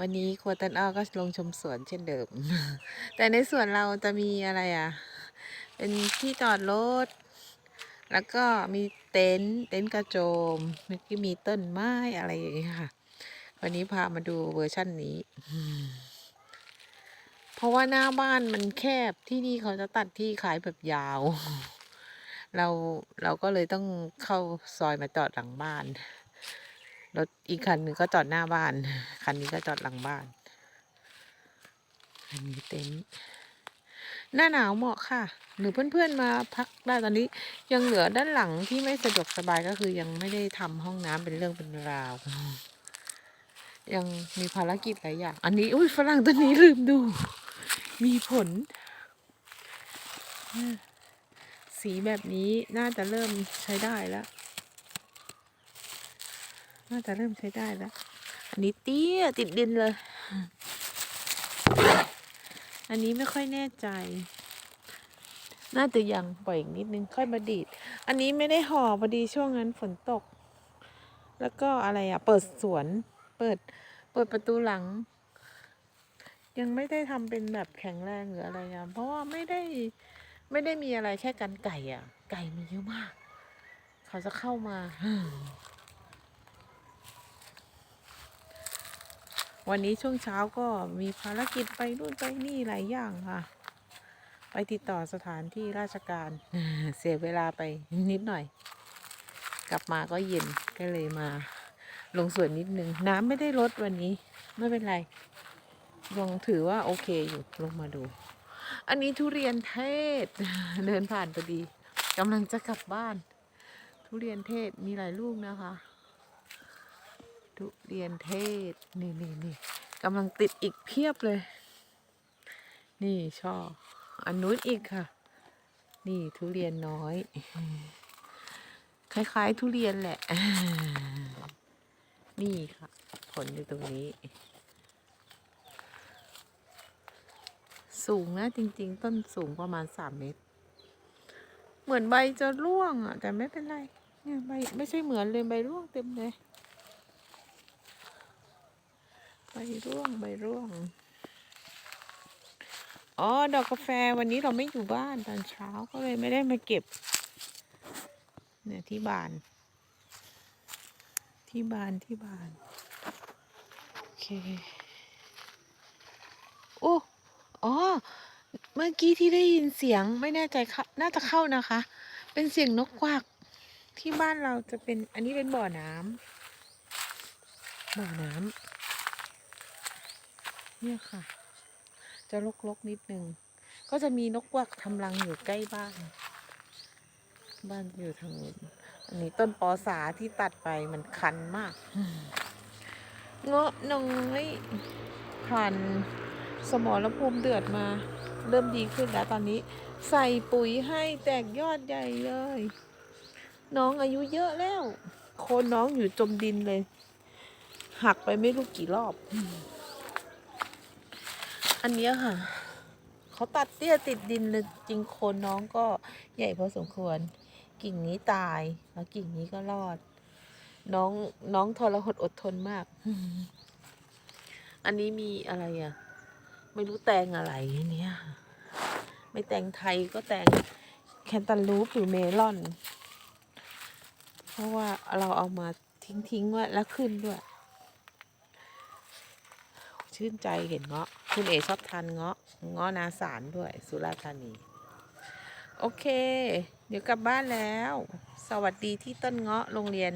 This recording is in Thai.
วันนี้ครัวตันอ้อก็ลงชมสวนเช่นเดิม แต่ในสวนเราจะมีอะไรอะ เป็นที่จอดรถ แล้วก็มีเต็นท์เต็นท์กระโจมแล้วก็มีต้นไม้อะไรอย่างเงี้ยค่ะ วันนี้พามาดูเวอร์ชั่นนี้ เพราะว่าหน้าบ้านมันแคบที่นี่เขาจะตัดที่ขายแบบยาว เราเราก็เลยต้องเข้าซอยมาจอดหลังบ้าน รถอีกคันหนึ่งก็จอดหน้าบ้าน คันนี้ก็จอดหลังบ้าน อันนี้เต็นท์หน้าหนาวเหมาะค่ะ หรือเพื่อนๆมาพักได้ตอนนี้ ยังเหลือด้านหลังที่ไม่สะดวกสบายก็คือยังไม่ได้ทำห้องน้ำเป็นเรื่องเป็นราว ยังมีภารกิจหลายอย่าง อันนี้อุ้ยฝรั่งตัวนี้ลืมดู มีผล สีแบบนี้น่าจะเริ่มใช้ได้แล้ว น่าจะเริ่มใช้ได้แล้ว อันนี้เตี้ยติดดินเลย อันนี้ไม่ค่อยแน่ใจ น่าจะยังปล่อยอีกนิดนึงค่อยมาดีด อันนี้ไม่ได้ห่อพอดีช่วงนั้นฝนตก แล้วก็อะไรอะ เปิดสวน เปิด เปิดประตูหลัง ยังไม่ได้ทำเป็นแบบแข็งแรงหรืออะไรอะเพราะว่าไม่ได้ไม่ได้มีอะไรแค่กันไก่อะ ไก่มีเยอะมาก เขาจะเข้ามา วันนี้ช่วงเช้าก็มีภารกิจไปนู่นไปนี่หลายอย่างค่ะ ไปติดต่อสถานที่ราชการ เสียเวลาไปนิดหน่อย กลับมาก็เย็นก็เลยมา ลงสวนนิดนึง น้ำไม่ได้ลดวันนี้ ไม่เป็นไร ลงถือว่าโอเคอยู่ลงมาดู อันนี้ทุเรียนเทศ เดินผ่านพอดีกำลังจะกลับบ้าน ทุเรียนเทศมีหลายลูกนะคะ ทุเรียนเทศ นี่นี่นี่กำลังติดอีกเพียบเลย นี่ชอบอันนู้นอีกค่ะ นี่ทุเรียนน้อย คล้ายๆ ทุเรียนแหละ นี่ค่ะ ผลอยู่ตรงนี้ สูงนะจริง ๆ ต้นสูงประมาณสามเมตร เหมือนใบจะร่วงอะ แต่ไม่เป็นไร เนี่ยใบไม่ใช่เหมือนเลยใบร่วงเต็มเลย ใบร่วงใบร่วง อ๋อ ดอกกาแฟวันนี้เราไม่อยู่บ้านตอนเช้าก็เลยไม่ได้มาเก็บ เนี่ยที่บาน ที่บานที่บาน โอเคโอ้อ๋อ เมื่อกี้ที่ได้ยินเสียงไม่แน่ใจค่ะน่าจะเข้านะคะ เป็นเสียงนกควักที่บ้านเราจะเป็นอันนี้เป็นบ่อน้ำบ่อน้ำ เนี่ยค่ะ จะลกๆนิดนึง ก็จะมีนกควักทำรังอยู่ใกล้บ้าน บ้านอยู่ทางนู้นอันนี้ต้นปอสาที่ตัดไปมันคันมาก เงาะน้อยผ่านสมรภูมิเดือดมา เริ่มดีขึ้นแล้วตอนนี้ ใส่ปุ๋ยให้แตกยอดใหญ่เลย น้องอายุเยอะแล้ว โคนน้องอยู่จมดินเลย หักไปไม่รู้กี่รอบ อันนี้ค่ะ เขาตัดเตี้ยติดดินเลยจริงโคนน้องก็ใหญ่พอสมควร กิ่งนี้ตาย แล้วกิ่งนี้ก็รอด น้องน้องทรหดอดทนมาก อันนี้มีอะไรอะ ไม่รู้แตงอะไรเนี่ย ไม่แตงไทยก็แตงแคนตาลูปหรือเมลอน เพราะว่าเราเอามาทิ้งทิ้งๆไว้แล้วขึ้นด้วย ชื่นใจเห็นเงาะ คุณเอชอบทานเงาะเงาะนาสารด้วย สุราษฎร์ธานี โอเค เดี๋ยวกลับบ้านแล้ว สวัสดีที่ต้นเงาะโรงเรียน